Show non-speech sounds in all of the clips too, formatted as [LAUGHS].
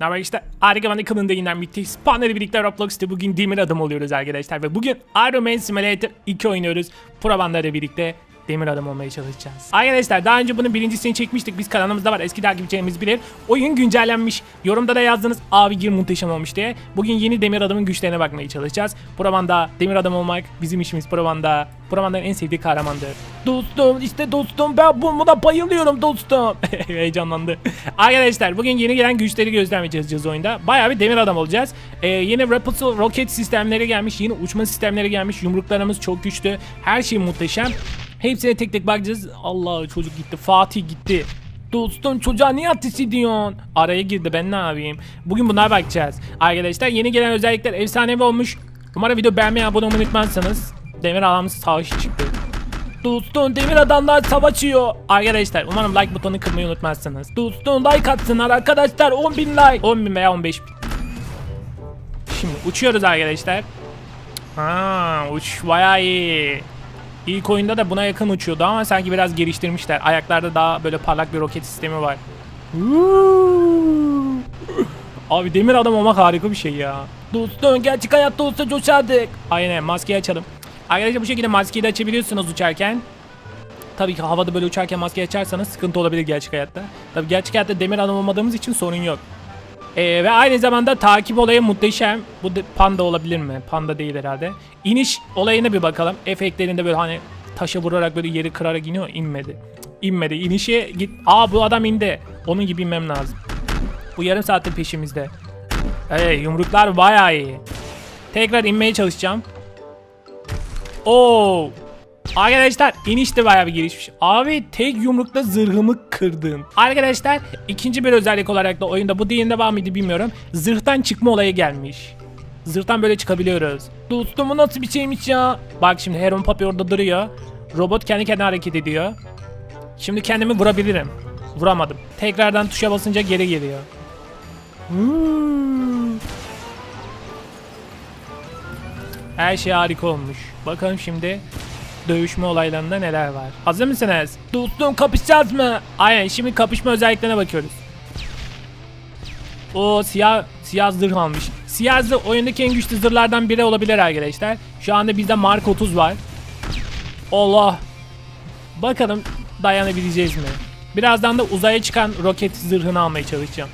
Ne haber işte harika bana kanalında yayından bitti. Spawn'la birlikte Roblox'ta bugün demir adam oluyoruz arkadaşlar. Ve bugün Iron Man Simulator 2 oynuyoruz. Probanlarla birlikte demir adam olmaya çalışacağız. Arkadaşlar daha önce bunun birincisini çekmiştik. Biz kanalımızda var. Eski takipçilerimiz bilir. Oyun güncellenmiş. Yorumda da yazdınız. Abi gir muhteşem olmuş diye. Bugün yeni demir adamın güçlerine bakmaya çalışacağız. Probanda demir adam olmak bizim işimiz Probanda. Probanların en sevdiği kahramandır. Dostum işte dostum ben buna bayılıyorum dostum. [LAUGHS] Heyecanlandı. Arkadaşlar bugün yeni gelen güçleri çalışacağız oyunda. Bayağı bir demir adam olacağız. Ee, yeni Rapid roket sistemleri gelmiş. Yeni uçma sistemleri gelmiş. Yumruklarımız çok güçlü. Her şey muhteşem. Hepsine tek tek bakacağız. Allah çocuk gitti. Fatih gitti. Dostum çocuğa niye ateş ediyorsun? Araya girdi ben ne yapayım? Bugün bunlara bakacağız. Arkadaşlar yeni gelen özellikler efsanevi olmuş. Umarım video beğenmeyi abone olmayı unutmazsanız. Demir adamımız savaş çıktı. Dostum demir adamlar savaşıyor. Arkadaşlar umarım like butonunu kırmayı unutmazsınız. Dostum like atsınlar arkadaşlar 10.000 like. 10.000 veya 15.000. Şimdi uçuyoruz arkadaşlar. Ha, uç bayağı iyi. İlk oyunda da buna yakın uçuyordu ama sanki biraz geliştirmişler. Ayaklarda daha böyle parlak bir roket sistemi var. Abi demir adam olmak harika bir şey ya. Dostum gerçek hayatta olsa coşardık. Aynen maskeyi açalım. Arkadaşlar bu şekilde maskeyi de açabiliyorsunuz uçarken. Tabii ki havada böyle uçarken maskeyi açarsanız sıkıntı olabilir gerçek hayatta. Tabii gerçek hayatta demir adam olmadığımız için sorun yok. Ee, ve aynı zamanda takip olayı muhteşem. Bu panda olabilir mi? Panda değil herhalde. İniş olayına bir bakalım. Efektlerinde böyle hani taşa vurarak böyle yeri kırarak iniyor. inmedi. İnmedi. İnişe git. Aa bu adam indi. Onun gibi inmem lazım. Bu yarım saattir peşimizde. Hey yumruklar bayağı iyi. Tekrar inmeye çalışacağım. Oo. Arkadaşlar iniş de bayağı bir gelişmiş. Abi tek yumrukla zırhımı kırdın. Arkadaşlar ikinci bir özellik olarak da oyunda bu diğerinde var mıydı bilmiyorum. Zırhtan çıkma olayı gelmiş. Zırhtan böyle çıkabiliyoruz. Dostum bu nasıl bir şeymiş ya? Bak şimdi Heron Papi orada duruyor. Robot kendi kendine hareket ediyor. Şimdi kendimi vurabilirim. Vuramadım. Tekrardan tuşa basınca geri geliyor. Hmm. Her şey harika olmuş. Bakalım şimdi dövüşme olaylarında neler var. Hazır mısınız? Dostum kapışacağız mı? Aynen şimdi kapışma özelliklerine bakıyoruz. O siyah siyah zırh almış. Siyah zırh oyundaki en güçlü zırhlardan biri olabilir arkadaşlar. Şu anda bizde Mark 30 var. Allah. Bakalım dayanabileceğiz mi? Birazdan da uzaya çıkan roket zırhını almaya çalışacağım.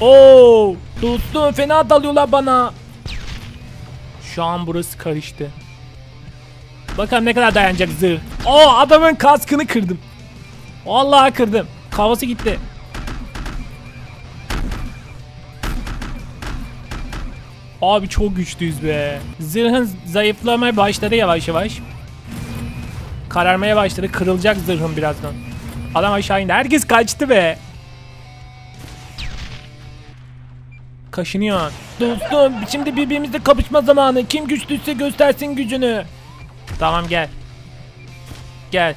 Oo, dostum fena dalıyorlar bana. Şu an burası karıştı. Bakalım ne kadar dayanacak zırh. Oo adamın kaskını kırdım. Vallahi kırdım. Kafası gitti. Abi çok güçlüyüz be. Zırhın zayıflamaya başladı yavaş yavaş. Kararmaya başladı. Kırılacak zırhın birazdan. Adam aşağı indi. Herkes kaçtı be. Kaşınıyor. Dostum şimdi birbirimizle kapışma zamanı. Kim güçlüyse göstersin gücünü. Tamam gel. Gel.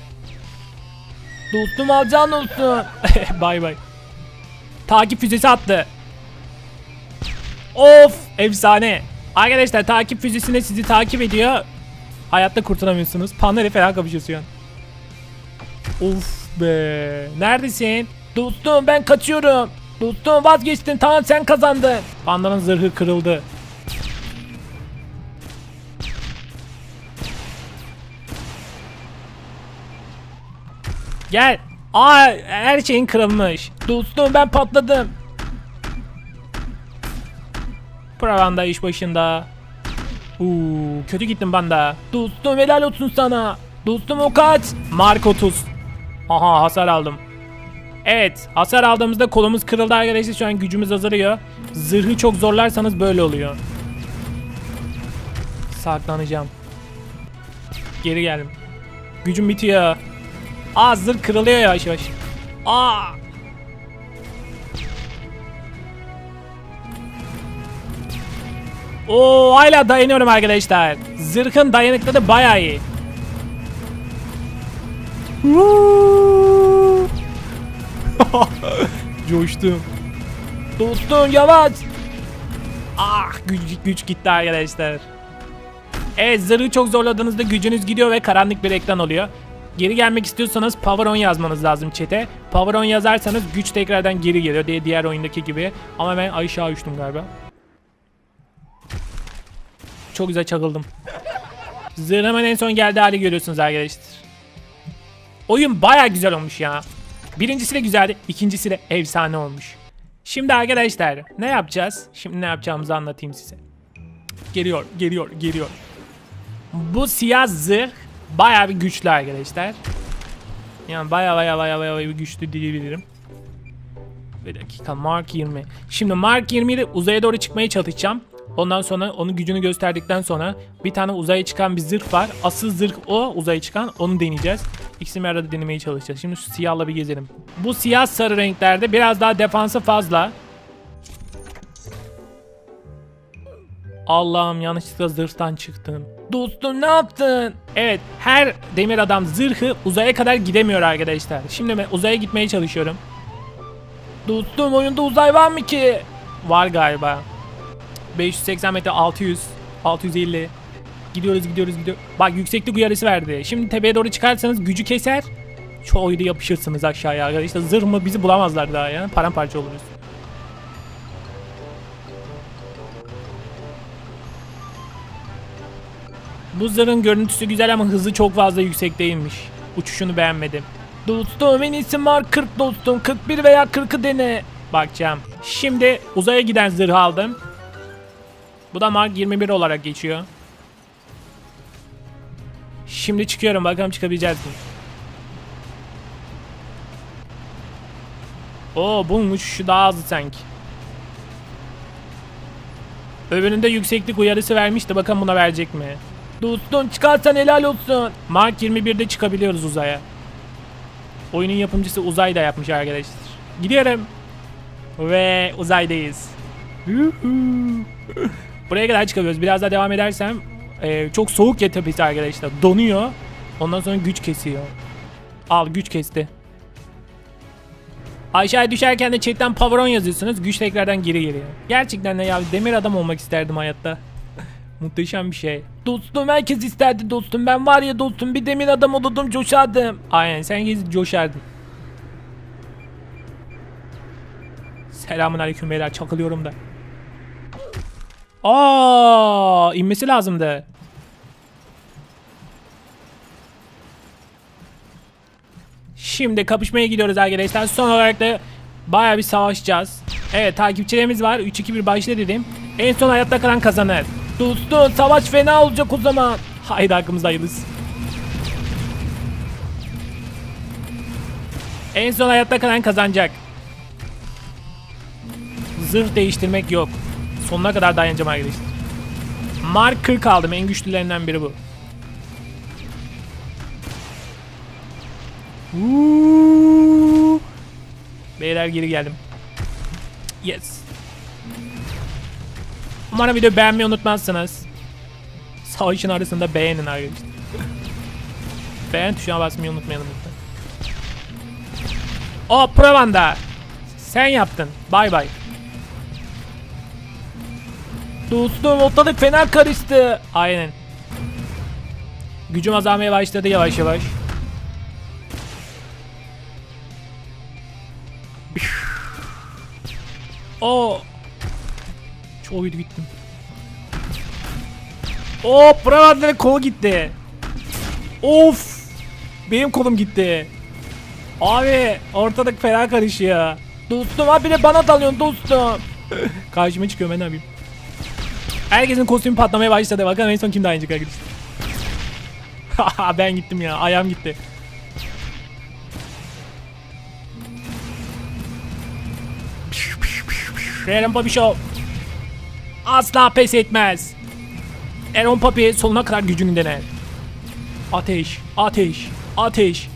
Dostum alacağın olsun. [LAUGHS] bay bay. Takip füzesi attı. Of efsane. Arkadaşlar takip füzesine sizi takip ediyor. Hayatta kurtulamıyorsunuz. Pandayla falan kapışıyor şu an. Of be. Neredesin? Dostum ben kaçıyorum. Dostum vazgeçtin tamam sen kazandın. Pandanın zırhı kırıldı. Gel. Aa her şeyin kırılmış. Dostum ben patladım. Provanda iş başında. Uuu kötü gittim banda. Dostum helal olsun sana. Dostum o kaç? Mark 30. Aha hasar aldım. Evet hasar aldığımızda kolumuz kırıldı arkadaşlar şu an gücümüz azalıyor. Zırhı çok zorlarsanız böyle oluyor. Saklanacağım. Geri geldim. Gücüm bitiyor. Aa zırh kırılıyor yavaş yavaş. Aa. Oo hala dayanıyorum arkadaşlar. Zırhın dayanıklılığı bayağı iyi. Woo! [LAUGHS] Coştum. Dostum yavaş. Ah güç, güç gitti arkadaşlar. Evet zırhı çok zorladığınızda gücünüz gidiyor ve karanlık bir ekran oluyor. Geri gelmek istiyorsanız Power On yazmanız lazım chat'e. Power On yazarsanız güç tekrardan geri geliyor diye diğer oyundaki gibi. Ama ben aşağı uçtum galiba. Çok güzel çakıldım. Zırhımın en son geldiği hali görüyorsunuz arkadaşlar. Oyun baya güzel olmuş ya. Birincisi de güzeldi, ikincisi de efsane olmuş. Şimdi arkadaşlar ne yapacağız? Şimdi ne yapacağımızı anlatayım size. Geliyor, geliyor, geliyor. Bu siyah zırh baya bir güçlü arkadaşlar. Yani baya baya baya baya bir güçlü diyebilirim. Bir dakika Mark 20. Şimdi Mark 20 ile uzaya doğru çıkmaya çalışacağım. Ondan sonra onun gücünü gösterdikten sonra bir tane uzaya çıkan bir zırh var. Asıl zırh o uzaya çıkan onu deneyeceğiz. İkisini arada denemeye çalışacağız. Şimdi şu siyahla bir gezelim. Bu siyah sarı renklerde biraz daha defansı fazla. Allah'ım yanlışlıkla zırhtan çıktım. Dostum ne yaptın? Evet her demir adam zırhı uzaya kadar gidemiyor arkadaşlar. Şimdi ben uzaya gitmeye çalışıyorum. Dostum oyunda uzay var mı ki? Var galiba. 580 metre 600 650 Gidiyoruz gidiyoruz gidiyoruz. Bak yükseklik uyarısı verdi. Şimdi tepeye doğru çıkarsanız gücü keser. Çoğu da yapışırsınız aşağıya arkadaşlar. Zırh mı bizi bulamazlar daha ya. Paramparça oluruz. Bu zırhın görüntüsü güzel ama hızı çok fazla yüksek değilmiş. Uçuşunu beğenmedim. Dostum en iyisi Mark 40 dostum. 41 veya 40'ı dene. Bakacağım. Şimdi uzaya giden zırhı aldım. Bu da Mark 21 olarak geçiyor. Şimdi çıkıyorum bakalım çıkabileceğiz mi? Oo bunun uçuşu daha hızlı sanki. Öbüründe yükseklik uyarısı vermişti bakalım buna verecek mi? Dostum çıkarsan helal olsun. Mark 21'de çıkabiliyoruz uzaya. Oyunun yapımcısı uzay da yapmış arkadaşlar. Gidiyorum. Ve uzaydayız. Buraya kadar çıkabiliyoruz. Biraz daha devam edersem e, çok soğuk ya tepesi arkadaşlar. Donuyor. Ondan sonra güç kesiyor. Al güç kesti. Aşağıya düşerken de chatten power on yazıyorsunuz. Güç tekrardan geri geliyor. Gerçekten de ya demir adam olmak isterdim hayatta. [LAUGHS] Muhteşem bir şey. Dostum herkes isterdi dostum. Ben var ya dostum bir demir adam olurdum coşardım. Aynen sen gez coşardın. Selamun aleyküm beyler çakılıyorum da. Aa, inmesi lazımdı. Şimdi kapışmaya gidiyoruz arkadaşlar. Son olarak da baya bir savaşacağız. Evet takipçilerimiz var. 3-2-1 başla dedim. En son hayatta kalan kazanır. Dostum savaş fena olacak o zaman. Haydi hakkımızda hayırlısı. En son hayatta kalan kazanacak. Zırh değiştirmek yok. Sonuna kadar dayanacağım arkadaşlar. Mark 40 aldım. En güçlülerinden biri bu. Uuu. Beyler geri geldim. Yes. Umarım videoyu beğenmeyi unutmazsınız. Savaşın arasında beğenin arkadaşlar. Beğen tuşuna basmayı unutmayalım lütfen. O Provanda. Sen yaptın. Bay bay. Dostum ortalık fena karıştı. Aynen. Gücüm azalmaya başladı yavaş yavaş. O. Çok iyi gittim. O Pravanda'nın kolu gitti. Of. Benim kolum gitti. Abi ortalık fena karışıyor. Dostum abi de bana dalıyorsun dostum. [LAUGHS] Karşıma çıkıyor ben ne yapayım. Herkesin kostümü patlamaya başladı. Bakalım en son kim daha inecek arkadaşlar. ben gittim ya. Ayağım gitti. Aaron Papi Show. Asla pes etmez. Aaron Papi sonuna kadar gücünü dener. Ateş, ateş, ateş.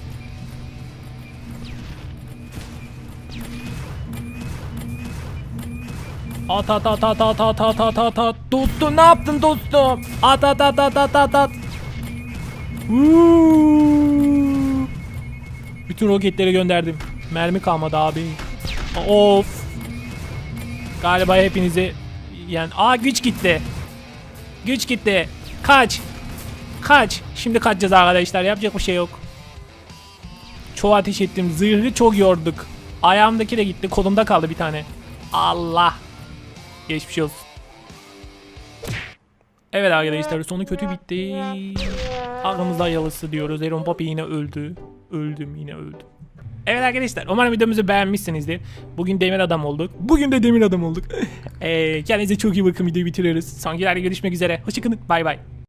At at at at at at at at at at Dostum ne yaptın dostum? At at at at at at at. Bütün roketleri gönderdim. Mermi kalmadı abi. Of. Galiba hepinizi yani aa güç gitti. Güç gitti. Kaç. Kaç. Şimdi kaçacağız arkadaşlar. Yapacak bir şey yok. Çok ateş ettim. Zırhı çok yorduk. Ayağımdaki de gitti. Kolumda kaldı bir tane. Allah. Geçmiş olsun. Evet arkadaşlar sonu kötü bitti. Aklımızda yalısı diyoruz. Aaron Papi yine öldü. Öldüm yine öldüm. Evet arkadaşlar umarım videomuzu beğenmişsinizdir. Bugün demir adam olduk. Bugün de demir adam olduk. [LAUGHS] Ee, kendinize çok iyi bakın videoyu bitiriyoruz. Son görüşmek üzere. Hoşçakalın. Bay bay.